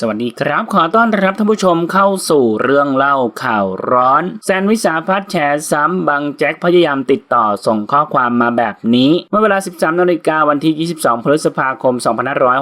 สวัสดีครับ ขอต้อนรับท่านผู้ชมเข้าสู่เรื่องเล่าข่าวร้อน แซนวิสาพัฒน์แฉซ้ำบังแจ็คพยายามติดต่อส่งข้อความมาแบบนี้ เมื่อเวลา 13นาฬิกาวันที่ 22 พฤษภาคม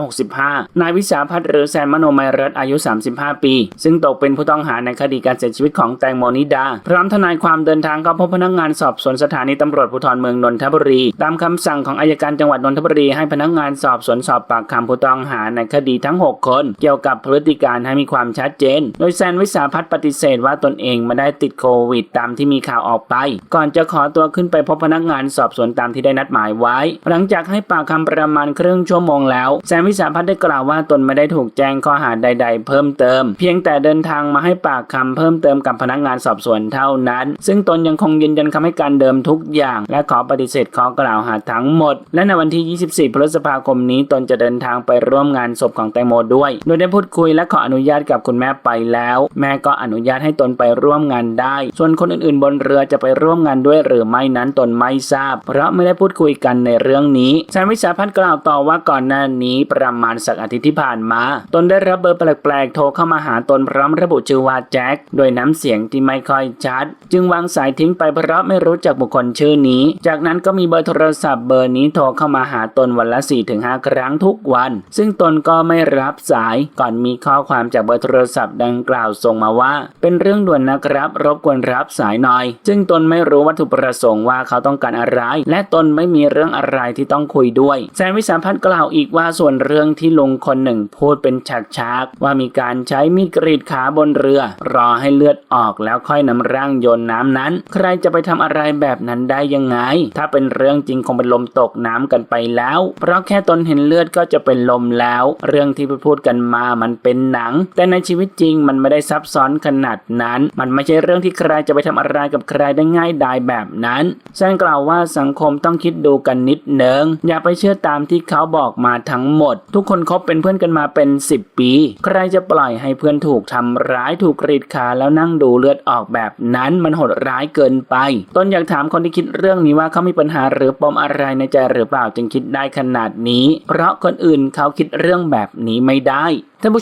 2565 นายวิสาพัฒหรือแซนมโนไมรัตอายุ 35 ปี ซึ่งตกเป็นผู้ต้องหาในคดีการเสียชีวิตของแตงโมนิดา พร้อมทนายความเดินทางเข้าพบพนักงานสอบสวนสถานีตำรวจภูธรเมืองนนทบุรี ตามคำสั่งของอายการจังหวัดนนทบุรีให้พนักงานสอบสวนสอบปากคำผู้ต้องหาในคดีทั้ง 6 คน เกี่ยวกับพฤติการให้มีความชัดเจน โดยแซนวิสาพัฒน์ปฏิเสธว่าตนเองไม่ได้ติดโควิด ตามที่มีข่าวออกไป ก่อนจะขอตัวขึ้นไปพบพนักงานสอบสวนตามที่ได้นัดหมายไว้ หลังจากให้ปากคำประมาณครึ่งชั่วโมงแล้ว แซนวิสาพัฒน์ได้กล่าวว่าตนไม่ได้ถูกแจ้งข้อหาใด ๆ เพิ่มเติม เพียงแต่เดินทางมาให้ปากคำเพิ่มเติมกับพนักงานสอบสวนเท่านั้น ซึ่งตนยังคงยืนยันคำให้การเดิมทุกอย่าง และขอปฏิเสธข้อกล่าวหาทั้งหมด และในวันที่ 24 พฤษภาคมนี้ตนจะเดินทางไปร่วมงานศพของแตงโมด้วย โดยได้พูดคุยและขออนุญาตกับคุณแม่ไปแล้ว แม่ก็อนุญาตให้ตนไปร่วมงานได้ ส่วนคนอื่นๆ บนเรือจะไปร่วมงานด้วยหรือไม่นั้นตนไม่ทราบ เพราะไม่ได้พูดคุยกันในเรื่องนี้แซนวิสาพัฒน์กล่าวต่อว่าก่อนหน้านี้ประมาณสักอาทิตย์ที่ผ่านมา ตนได้รับเบอร์แปลกๆโทรเข้ามาหาตนพร้อมระบุชื่อว่าแจ็คโดยน้ำเสียงที่ไม่ค่อยชัด จึงวางสายทิ้งไปเพราะไม่รู้จักบุคคลชื่อนี้ จากนั้นก็มีเบอร์โทรศัพท์เบอร์นี้โทรเข้ามาหาตนวันละ4-5 ครั้งทุกวัน ซึ่งตนก็ไม่รับสายก่อนมีข้อความจากเบอร์โทรศัพท์ดังกล่าวส่งมาว่า เป็นเรื่องด่วนนะครับ รบกวนรับสายหน่อย ซึ่งตนไม่รู้วัตถุประสงค์ว่าเขาต้องการอะไร และตนไม่มีเรื่องอะไรที่ต้องคุยด้วยแซนวิสาพัฒน์กล่าวอีกว่าส่วนเรื่องที่ลุงคนหนึ่งพูดเป็นฉากๆว่ามีการใช้มีดกรีดขาบนเรือ รอให้เลือดออกแล้วค่อยนำร่างโยนน้ำนั้น ใครจะไปทำอะไรแบบนั้นได้ยังไง ถ้าเป็นเรื่องจริงคงเป็นลมตกน้ำกันไปแล้ว เพราะแค่ตนเห็นเลือดก็จะเป็นลมแล้ว เรื่องที่พูดกันมามันเป็นหนัง แต่ในชีวิตจริงมันไม่ได้ซับซ้อนขนาดนั้น มันไม่ใช่เรื่องที่ใครจะไปทำอะไรกับใครได้ง่ายดายแบบนั้นแซนกล่าวว่าสังคมต้องคิดดูกันนิดเนึงอย่าไปเชื่อตามที่เขาบอกมาทั้งหมด ทุกคนคบเป็นเพื่อนกันมาเป็น 10 ปี ใครจะปล่อยให้เพื่อนถูกทำร้ายถูกกรีดขาแล้วนั่งดูเลือดออกแบบนั้นมันโหดร้ายเกินไป ต้นอยากถามคนที่คิดเรื่องนี้ว่าเขามีปัญหาหรือปมอะไรในใจหรือเปล่าจึงคิดได้ขนาดนี้ เพราะคนอื่นเขาคิดเรื่องแบบนี้ไม่ได้ท่านผู้